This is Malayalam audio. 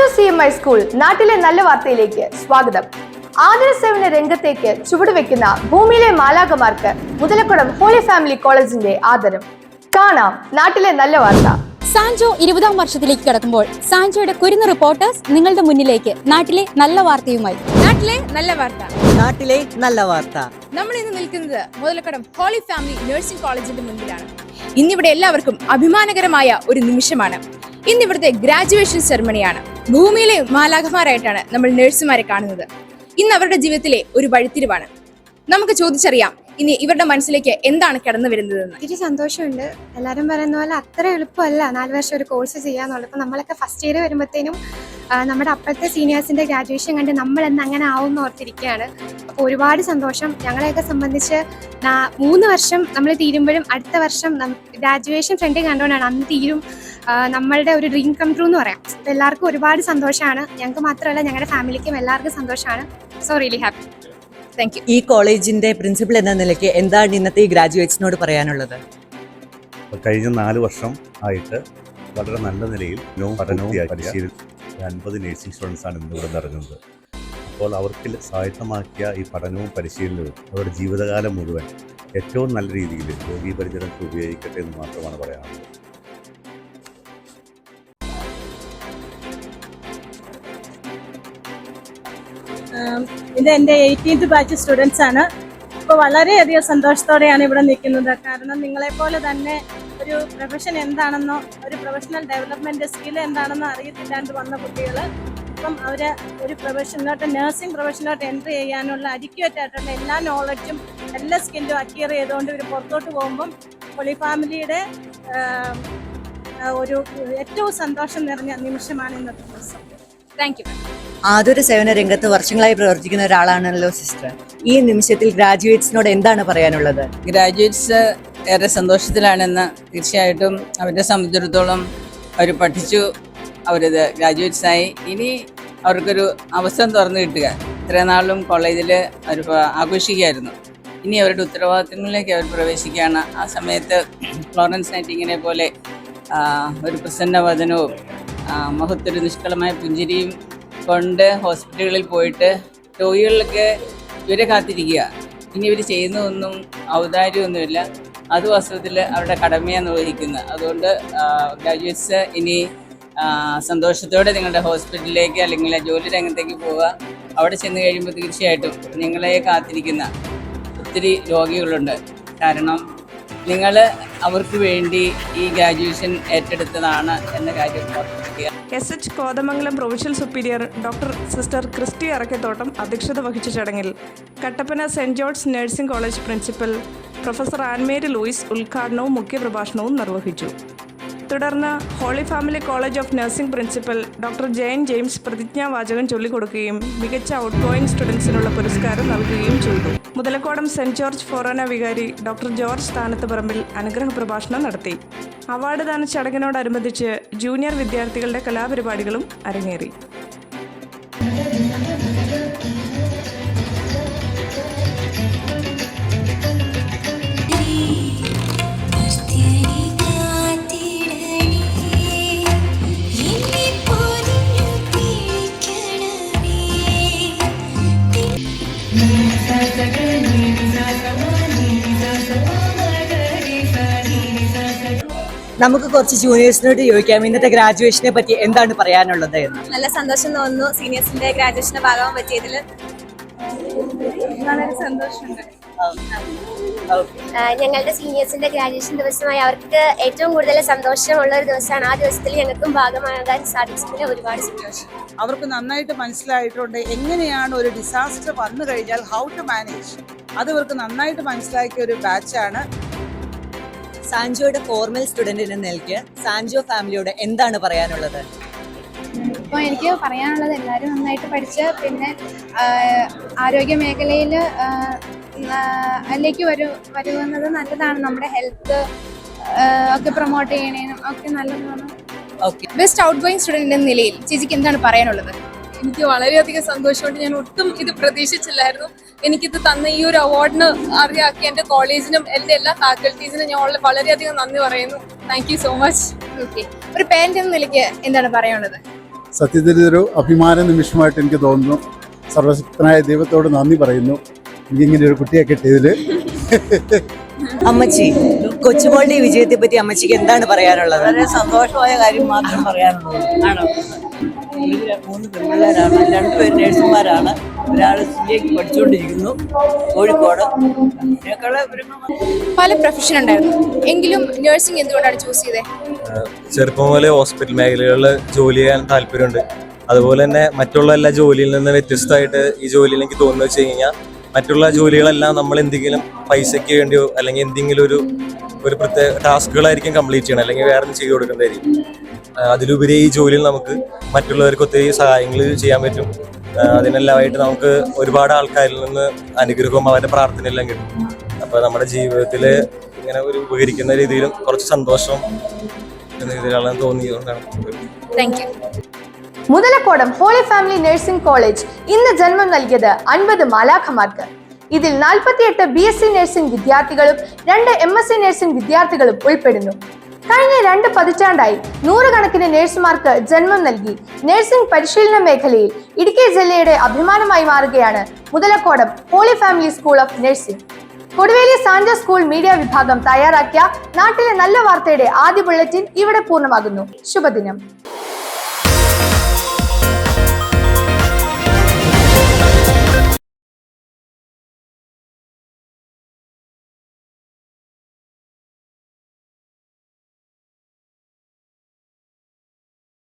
Sanjo C M I school നാട്ടിലെ നല്ല വാർത്തയിലേക്ക് സ്വാഗതം. ആതുര സേവന രംഗത്തേക്ക് ചുവടുവെക്കുന്ന ഭൂമിയിലെ മാലാകമാർക്ക് മുതലക്കുടം ഹോളി ഫാമിലി കോളേജിന്റെ ആദരം. കാണാം നാട്ടിലെ നല്ല വാർത്ത. സാൻജോ ഇരുപതാം വർഷത്തിലേക്ക് കടക്കുമ്പോൾ സാൻജോയുടെ കുരുന്ന് റിപ്പോർട്ടേഴ്സ് നിങ്ങളുടെ മുന്നിലേക്ക് നാട്ടിലെ നല്ല വാർത്തയുമായി. നാട്ടിലെ നല്ല വാർത്ത. നാട്ടിലെ നല്ല വാർത്ത. നമ്മൾ ഇന്ന് നിൽക്കുന്നത് മുതലക്കടം ഹോളി ഫാമിലി നഴ്സിംഗ് കോളേജിന്റെ മുന്നിലാണ് ഇന്നിവിടെ എല്ലാവർക്കും അഭിമാനകരമായ ഒരു നിമിഷമാണ്. ഇന്നിവിടുത്തെ ഗ്രാജുവേഷൻ സെറമണിയാണ്. ഭൂമിയിലെ മാലാഖമാരായിട്ടാണ് നമ്മൾ നഴ്സുമാരെ കാണുന്നത്. ഇന്ന് അവരുടെ ജീവിതത്തിലെ ഒരു വഴിത്തിരിവാണ്. നമുക്ക് ചോദിച്ചറിയാം ഇനി ഇവരുടെ മനസ്സിലേക്ക് എന്താണ് കടന്നു വരുന്നതെന്ന്. ഒത്തിരി സന്തോഷമുണ്ട്. എല്ലാവരും പറയുന്ന പോലെ അത്ര എളുപ്പമല്ല നാല് വർഷം ഒരു കോഴ്സ് ചെയ്യാന്നുള്ളത്. ഇപ്പം നമ്മളൊക്കെ ഫസ്റ്റ് ഇയർ വരുമ്പോഴത്തേനും നമ്മുടെ അപ്പോഴത്തെ സീനിയേഴ്സിന്റെ ഗ്രാജുവേഷൻ കണ്ട് നമ്മൾ എന്ന് അങ്ങനെ ആവും ഓർത്തിരിക്കുകയാണ്. അപ്പോൾ ഒരുപാട് സന്തോഷം. ഞങ്ങളെയൊക്കെ സംബന്ധിച്ച് മൂന്ന് വർഷം നമ്മൾ തീരുമ്പോഴും അടുത്ത വർഷം ഗ്രാജുവേഷൻ ഫ്രണ്ട് കണ്ടുകൊണ്ടാണ് അന്ന് തീരും. നമ്മളുടെ ഒരു ഡ്രീം കം ട്രൂ എന്ന് പറയാം. എല്ലാവർക്കും ഒരുപാട് സന്തോഷമാണ് ഞങ്ങൾക്ക് മാത്രമല്ല ഞങ്ങളുടെ ഫാമിലിക്കും എല്ലാവർക്കും സന്തോഷമാണ് so really happy thank you ഈ കോളേജിന്റെ പ്രിൻസിപ്പൽ എന്ന നിലയ്ക്ക് എന്താണ് ഇന്നത്തെ ഈ ഗ്രാജുവേറ്റ്സിനോട് പറയാനുള്ളത്? കഴിഞ്ഞ നാല് വർഷം ആയിട്ട് വളരെ നല്ല നിലയിൽ പഠനവും അൻപത് നേഴ്സിംഗ് സ്റ്റുഡൻസ് ആണ് ഇന്ന് ഇവിടെ നിറഞ്ഞത് അപ്പോൾ അവർക്ക് സ്വായത്തമാക്കിയ ഈ പഠനവും പരിശീലനവും അവരുടെ ജീവിതകാലം മുഴുവൻ ഏറ്റവും നല്ല രീതിയിൽ രോഗീ പരിചരണത്തിൽ ഉപയോഗിക്കട്ടെ എന്ന് മാത്രമാണ് പറയാനുള്ളത്. ഇത് എന്റെ എയ്റ്റീൻത് ബാച്ച് സ്റ്റുഡൻസ് ആണ്. ഇപ്പോൾ വളരെയധികം സന്തോഷത്തോടെയാണ് ഇവിടെ നിൽക്കുന്നത്. കാരണം നിങ്ങളെപ്പോലെ തന്നെ ഒരു പ്രൊഫഷൻ എന്താണെന്നോ ഒരു പ്രൊഫഷണൽ ഡെവലപ്മെന്റ് സ്കിൽ എന്താണെന്നോ അറിയത്തില്ലാണ്ട് വന്ന കുട്ടികൾ ഇപ്പം അവർ ഒരു പ്രൊഫഷനിലോട്ട് നഴ്സിംഗ് പ്രൊഫഷനിലോട്ട് എൻട്രി ചെയ്യാനുള്ള അഡിക്വേറ്റ് എല്ലാ നോളജും എല്ലാ സ്കില്ലും അക്വയർ ചെയ്തുകൊണ്ട് ഇവർ പുറത്തോട്ട് പോകുമ്പം പൊളി ഫാമിലിയുടെ ഒരു ഏറ്റവും സന്തോഷം നിറഞ്ഞ നിമിഷമാണ് ഇന്നത്തെ ദിവസം. താങ്ക് യു ആതുര സേവന രംഗത്ത് വർഷങ്ങളായി പ്രവർത്തിക്കുന്ന ഒരാളാണല്ലോ സിസ്റ്റർ. ഈ നിമിഷത്തിൽ ഗ്രാജുവേറ്റ്സിനോട് എന്താണ് പറയാനുള്ളത്? ഗ്രാജുവേറ്റ്സ് ഏറെ സന്തോഷത്തിലാണെന്ന് തീർച്ചയായിട്ടും അവരെ സംബന്ധിച്ചിടത്തോളം അവർ പഠിച്ചു അവരിത് ഗ്രാജുവേറ്റ്സ് ആയി ഇനി അവർക്കൊരു അവസരം തുറന്നു കിട്ടുക. ഇത്രയും നാളും കോളേജിൽ അവർ ആഘോഷിക്കുകയായിരുന്നു. ഇനി അവരുടെ ഉത്തരവാദിത്തങ്ങളിലേക്ക് അവർ പ്രവേശിക്കുകയാണ്. ആ സമയത്ത് ഫ്ലോറൻസ് നൈറ്റിങ്ങിനെ പോലെ ഒരു പ്രസന്നവദനവും മഹത്തൊരു മുഖത്തൊരു നിഷ്കളമായ പുഞ്ചിരിയും കൊണ്ട് ഹോസ്പിറ്റലുകളിൽ പോയിട്ട് രോഗികളിലൊക്കെ ഇവരെ കാത്തിരിക്കുക. ഇനി ഇവർ ചെയ്യുന്നതൊന്നും ഔദാര്യമൊന്നുമില്ല. അത് വാസ്തവത്തിൽ അവരുടെ കടമയാണ് നിർവഹിക്കുന്നത് അതുകൊണ്ട് ഗ്രാജുവേറ്റ്സ് ഇനി സന്തോഷത്തോടെ നിങ്ങളുടെ ഹോസ്പിറ്റലിലേക്ക് അല്ലെങ്കിൽ ജോലി രംഗത്തേക്ക് പോവുക. അവിടെ ചെന്ന് കഴിയുമ്പോൾ തീർച്ചയായിട്ടും നിങ്ങളെ കാത്തിരിക്കുന്ന ഒത്തിരി രോഗികളുണ്ട്. കാരണം നിങ്ങൾ അവർക്ക് വേണ്ടി ഈ ഗ്രാജുവേഷൻ ഏറ്റെടുത്തതാണ് എന്ന കാര്യം ഓർമ്മിപ്പിക്കുക S H Kothamangalam provincial superior doctor sister Christy Arakkathottam അധ്യക്ഷത വഹിച്ച ചടങ്ങിൽ Kattappana saint George's nursing college principal professor Annmary Louis ഉദ്ഘാടനവും മുഖ്യപ്രഭാഷണവും നിർവഹിച്ചു. തുടർന്ന് holy family college of nursing principal doctor Jayan James പ്രതിജ്ഞാവാചകം ചൊല്ലിക്കൊടുക്കുകയും മികച്ച ഔട്ട് ഗോയിങ് സ്റ്റുഡൻസിനുള്ള പുരസ്കാരം നൽകുകയും ചെയ്തു. മുതലക്കോടം സെന്റ് ജോർജ് ഫൊറോന വികാരി ഡോക്ടർ ജോർജ് സ്ഥാനത്ത് പറമ്പിൽ അനുഗ്രഹ പ്രഭാഷണം നടത്തി. അവാർഡ് ദാന ചടങ്ങിനോടനുബന്ധിച്ച് ജൂനിയർ വിദ്യാർത്ഥികളുടെ കലാപരിപാടികളും അരങ്ങേറി. നമുക്ക് കുറച്ച് ജൂനിയേഴ്സിനോട് ചോദിക്കാം ഇന്നത്തെ ഗ്രാജുവേഷനെ പറ്റി എന്താണ് പറയാനുള്ളത് നല്ല സന്തോഷം തോന്നുന്നു. സീനിയേഴ്സിന്റെ ഗ്രാജുവേഷന്റെ ഭാഗമാകാൻ പറ്റിയതിൽ വളരെ സന്തോഷമുണ്ട്. ഞങ്ങളുടെ സീനിയേഴ്സിന്റെ ഗ്രാജുവേഷൻ ദിവസമായി അവർക്ക് ഏറ്റവും കൂടുതൽ സന്തോഷമുള്ള ഒരു ദിവസമാണ്. ആ ദിവസത്തിൽ ഞങ്ങൾക്കും ഭാഗമാകാൻ സാധിച്ചതിൽ ഒരുപാട് സന്തോഷം. അവർക്ക് നന്നായിട്ട് മനസ്സിലായിട്ടുണ്ട് എങ്ങനെയാണ് ഒരു ഡിസാസ്റ്റർ വന്നു കഴിഞ്ഞാൽ ഹൗ ടു മാനേജ് അത് ഇവർക്ക് നന്നായിട്ട് മനസ്സിലാക്കിയ ഒരു ബാച്ചാണ് സാൻജോയുടെ ഫോർമൽ സ്റ്റുഡന്റിന് നിലയ്ക്ക് സാൻജോ ഫാമിലിയോട് എന്താണ് പറയാനുള്ളത്? ഇപ്പോൾ എനിക്ക് പറയാനുള്ളത് എല്ലാവരും നന്നായിട്ട് പഠിച്ച് പിന്നെ ആരോഗ്യ മേഖലയിൽ അതിലേക്ക് വരു വരുന്നത് നല്ലതാണ്. നമ്മുടെ ഹെൽത്ത് ഒക്കെ പ്രൊമോട്ട് ചെയ്യണേനും ഒക്കെ നല്ലതാണ്. Okay. Best outgoing student എന്ന നിലയിൽ ചേച്ചിക്ക് എന്താണ് പറയാനുള്ളത്? എനിക്ക് വളരെയധികം സന്തോഷമുണ്ട്. ഞാൻ ഒട്ടും ഇത് പ്രതീക്ഷിച്ചില്ലായിരുന്നു. എനിക്കിത് തന്ന ഈ ഒരു അവാർഡിന് അറിയാക്കി എന്റെ കോളേജിനും എന്റെ എല്ലാ ഫാക്കൽറ്റീസിനും ഞാൻ വളരെ- വളരെയധികം നന്ദി പറയുന്നു. Thank you so much okay ഒരു പേരന്റ് എന്ന നിലയ്ക്ക് എന്താണ് പറയാനുള്ളത്? സത്യത്തിൽ ഇതൊരു അഭിമാന നിമിഷമായിട്ട് എനിക്ക് തോന്നുന്നു. സർവശക്തനായ ദൈവത്തോട് നന്ദി പറയുന്നു. എനിക്കിങ്ങനെ ഒരു കുട്ടിയെ കിട്ടിയതിൽ. അമ്മച്ചി കൊച്ചുമോളുടെ ഈ വിജയത്തെ പറ്റി അമ്മച്ചിക്ക് എന്താണ് പറയാനുള്ളത്? വളരെ സന്തോഷമായ കാര്യം മാത്രം പറയാനുള്ളത് ആണോ? മൂന്ന് പെൺപിള്ളേരാണ് രണ്ടുപേരും നേഴ്സുമാരാണ്. പഠിച്ചുകൊണ്ടിരിക്കുന്നു. കോഴിക്കോട്. പല പ്രൊഫഷൻ ഉണ്ടായിരുന്നു. എങ്കിലും നഴ്സിംഗ് എന്തുകൊണ്ടാണ് ചൂസ് ചെയ്തത് ചെറുപ്പം മുതലേ ഹോസ്പിറ്റൽ മേഖലകളിൽ ജോലി ചെയ്യാൻ താല്പര്യമുണ്ട്. അതുപോലെ തന്നെ മറ്റുള്ള എല്ലാ ജോലിയിൽ നിന്ന് വ്യത്യസ്തമായിട്ട് ഈ ജോലിയിൽ എനിക്ക് തോന്നുന്നു വെച്ച് കഴിഞ്ഞാൽ മറ്റുള്ള ജോലികളെല്ലാം നമ്മൾ എന്തെങ്കിലും പൈസയ്ക്ക് വേണ്ടിയോ അല്ലെങ്കിൽ എന്തെങ്കിലും ഒരു ഒരു പ്രത്യേക ടാസ്കുകളായിരിക്കും കംപ്ലീറ്റ് ചെയ്യണം അല്ലെങ്കിൽ വേറെ ഒന്നും ചെയ്തു കൊടുക്കേണ്ടതായിരിക്കും. അതിലുപരി ഈ ജോലിയിൽ നമുക്ക് മറ്റുള്ളവർക്ക് ഒത്തിരി സഹായങ്ങൾ ചെയ്യാൻ പറ്റും. അതിനെല്ലാമായിട്ട് നമുക്ക് ഒരുപാട് ആൾക്കാരിൽ നിന്ന് അനുഗ്രഹവും അവരുടെ പ്രാർത്ഥനയെല്ലാം കിട്ടും. അപ്പോൾ നമ്മുടെ ജീവിതത്തിൽ ഇങ്ങനെ ഒരു ഉപകരിക്കുന്ന രീതിയിലും കുറച്ച് സന്തോഷം എന്ന രീതിയിലാണ് തോന്നിയതുകൊണ്ടാണ്. Thank you Muthalakodam holy family nursing college ഇന്ന് ജന്മം നൽകിയത് അൻപത് മാലാഖമാർക്ക്. ഇതിൽ നാൽപ്പത്തിയെട്ട് ബി എസ് സി നഴ്സിംഗ് വിദ്യാർത്ഥികളും രണ്ട് എം എസ് സി നഴ്സിംഗ് വിദ്യാർത്ഥികളും ഉൾപ്പെടുന്നു. കഴിഞ്ഞ രണ്ട് പതിറ്റാണ്ടായി നൂറുകണക്കിന് നഴ്സുമാർക്ക് ജന്മം നൽകി നഴ്സിംഗ് പരിശീലന മേഖലയിൽ ഇടുക്കി ജില്ലയുടെ അഭിമാനമായി മാറുകയാണ് Muthalakodam holy family school of nursing. Koduveli Sanjo school media വിഭാഗം തയ്യാറാക്കിയ നാട്ടിലെ നല്ല വാർത്തയുടെ ആദ്യ ബുള്ളറ്റിൻ ഇവിടെ പൂർണമാകുന്നു. ശുഭദിനം.